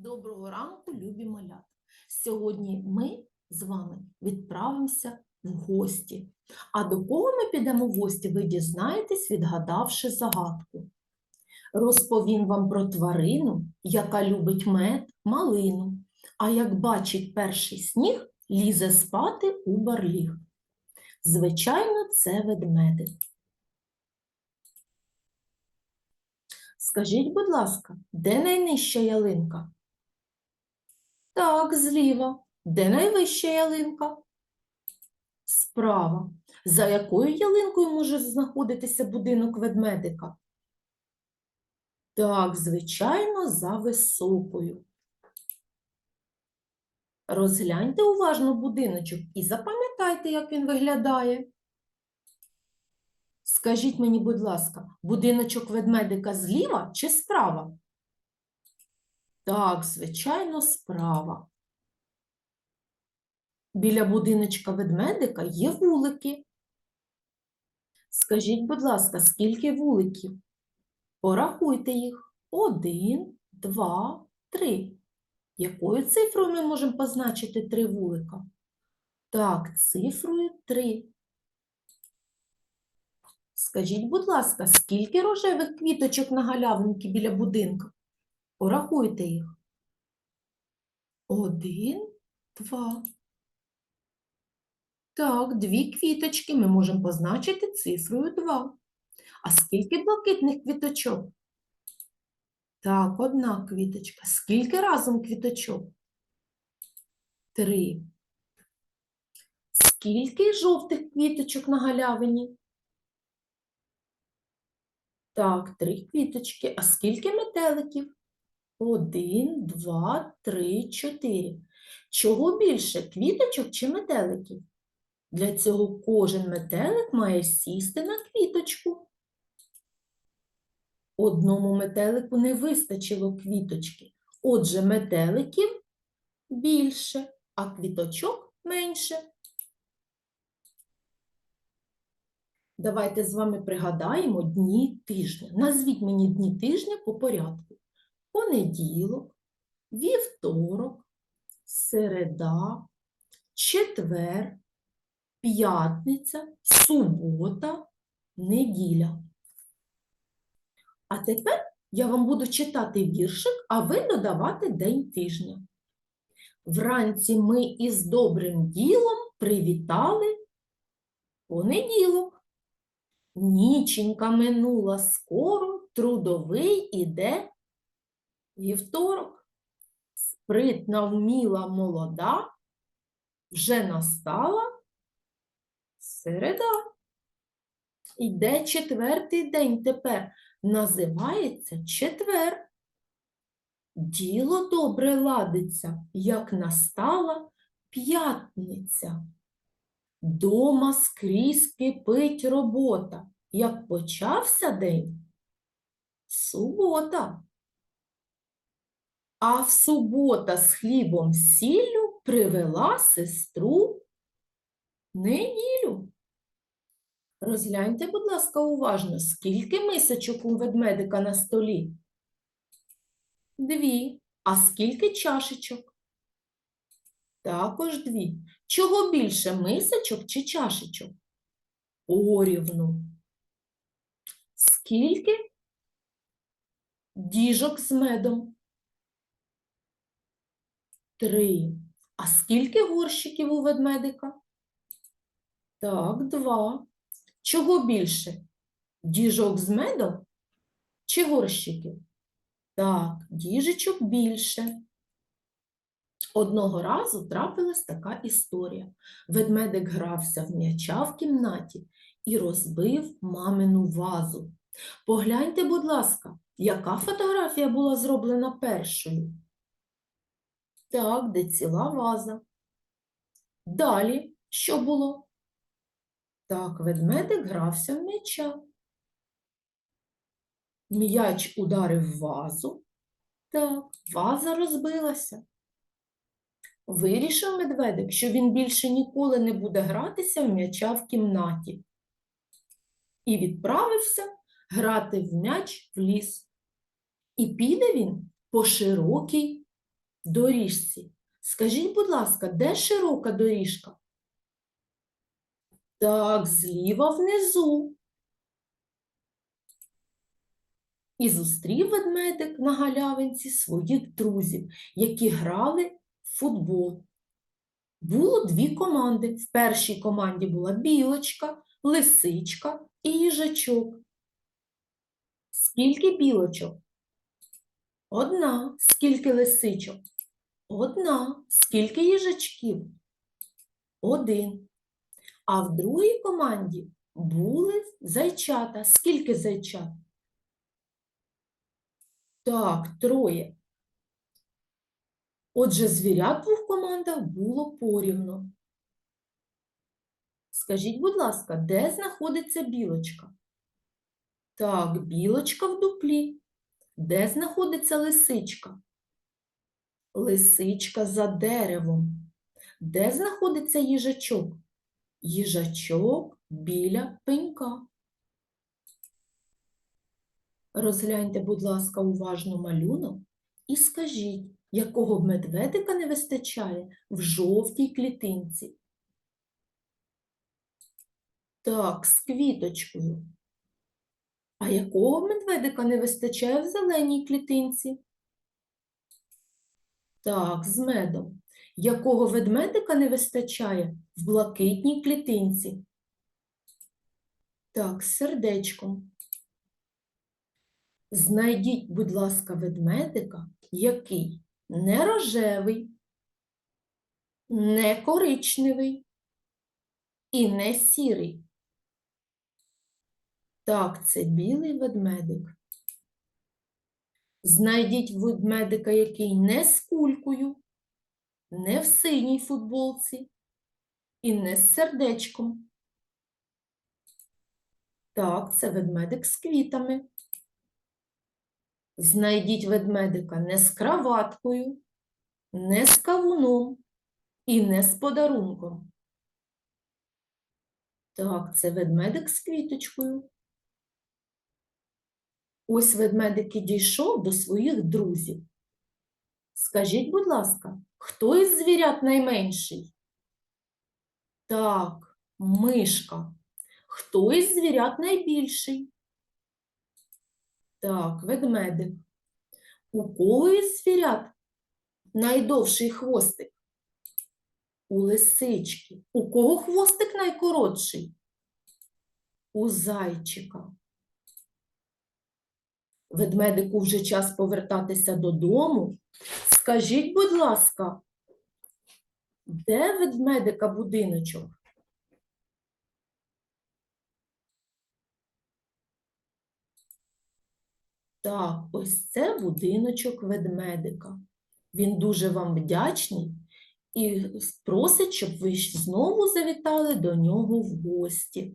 Доброго ранку, любі малята! Сьогодні ми з вами відправимося в гості. А до кого ми підемо в гості, ви дізнаєтесь, відгадавши загадку. Розповім вам про тварину, яка любить мед, малину, а як бачить перший сніг, лізе спати у барліг. Звичайно, це ведмедик. Скажіть, будь ласка, де найнижча ялинка? Так, зліва. Де найвища ялинка? Справа. За якою ялинкою може знаходитися будинок ведмедика? Так, звичайно, за високою. Розгляньте уважно будиночок і запам'ятайте, як він виглядає. Скажіть мені, будь ласка, будиночок ведмедика зліва чи справа? Так, звичайно, справа. Біля будиночка ведмедика є вулики. Скажіть, будь ласка, скільки вуликів? Порахуйте їх. Один, два, три. Якою цифрою ми можемо позначити три вулика? Так, цифрою три. Скажіть, будь ласка, скільки рожевих квіточок на галявинці біля будинку? Порахуйте їх. Один, два. Так, дві квіточки ми можемо позначити цифрою 2. А скільки блакитних квіточок? Так, одна квіточка. Скільки разом квіточок? Три. Скільки жовтих квіточок на галявині? Так, три квіточки. А скільки метеликів? Один, два, три, чотири. Чого більше, квіточок чи метеликів? Для цього кожен метелик має сісти на квіточку. Одному метелику не вистачило квіточки. Отже, метеликів більше, а квіточок менше. Давайте з вами пригадаємо дні тижня. Назвіть мені дні тижня по порядку. Понеділок, вівторок, середа, четвер, п'ятниця, субота, неділя. А тепер я вам буду читати віршик, а ви додавати день тижня. Вранці ми із добрим ділом привітали понеділок. Ніченька минула скоро, трудовий іде вівторок. Спритна, вміла, молода, вже настала середа. Іде четвертий день тепер, називається четвер. Діло добре ладиться, як настала п'ятниця. Дома скрізь кипить робота. Як почався день? Субота. А в субота з хлібом сіллю привела сестру неділю. Розгляньте, будь ласка, уважно, скільки мисочок у ведмедика на столі? Дві. А скільки чашечок? Також дві. Чого більше мисочок чи чашечок? Порівну. Скільки діжок з медом? Три. А скільки горщиків у ведмедика? Так, два. Чого більше? Діжок з медом чи горщиків? Так, діжечок більше. Одного разу трапилась така історія. Ведмедик грався в м'яча в кімнаті і розбив мамину вазу. Погляньте, будь ласка, яка фотографія була зроблена першою? Так, де ціла ваза. Далі що було? Так, ведмедик грався в м'яча. М'яч ударив вазу. Так, ваза розбилася. Вирішив медведик, що він більше ніколи не буде гратися в м'яча в кімнаті. І відправився грати в м'яч в ліс. І піде він по широкій доріжці. Скажіть, будь ласка, де широка доріжка? Так, зліва внизу. І зустрів ведмедик на галявинці своїх друзів, які грали в футбол. Було дві команди. В першій команді була білочка, лисичка і їжачок. Скільки білочок? Одна. Скільки лисичок? Одна. Скільки їжачків? Один. А в другій команді були зайчата. Скільки зайчат? Так, троє. Отже, звірят двох командах було порівно. Скажіть, будь ласка, де знаходиться білочка? Так, білочка в дуплі. Де знаходиться лисичка? Лисичка за деревом. Де знаходиться їжачок? Їжачок біля пенька. Розгляньте, будь ласка, уважно малюнок і скажіть, якого медведика не вистачає в жовтій клітинці? Так, з квіточкою. А якого медведика не вистачає в зеленій клітинці? Так, з медом. Якого ведмедика не вистачає в блакитній клітинці? Так, з сердечком. Знайдіть, будь ласка, ведмедика, який не рожевий, не коричневий і не сірий. Так, це білий ведмедик. Знайдіть ведмедика, який не з кулькою, не в синій футболці і не з сердечком. Так, це ведмедик з квітами. Знайдіть ведмедика не з краваткою, не з кавуном і не з подарунком. Так, це ведмедик з квіточкою. Ось ведмедик і дійшов до своїх друзів. Скажіть, будь ласка, хто із звірят найменший? Так, мишка. Хто із звірят найбільший? Так, ведмедик. У кого із звірят найдовший хвостик? У лисички. У кого хвостик найкоротший? У зайчика. Ведмедику вже час повертатися додому. Скажіть, будь ласка, де ведмедика будиночок? Так, ось це будиночок ведмедика. Він дуже вам вдячний і просить, щоб ви знову завітали до нього в гості.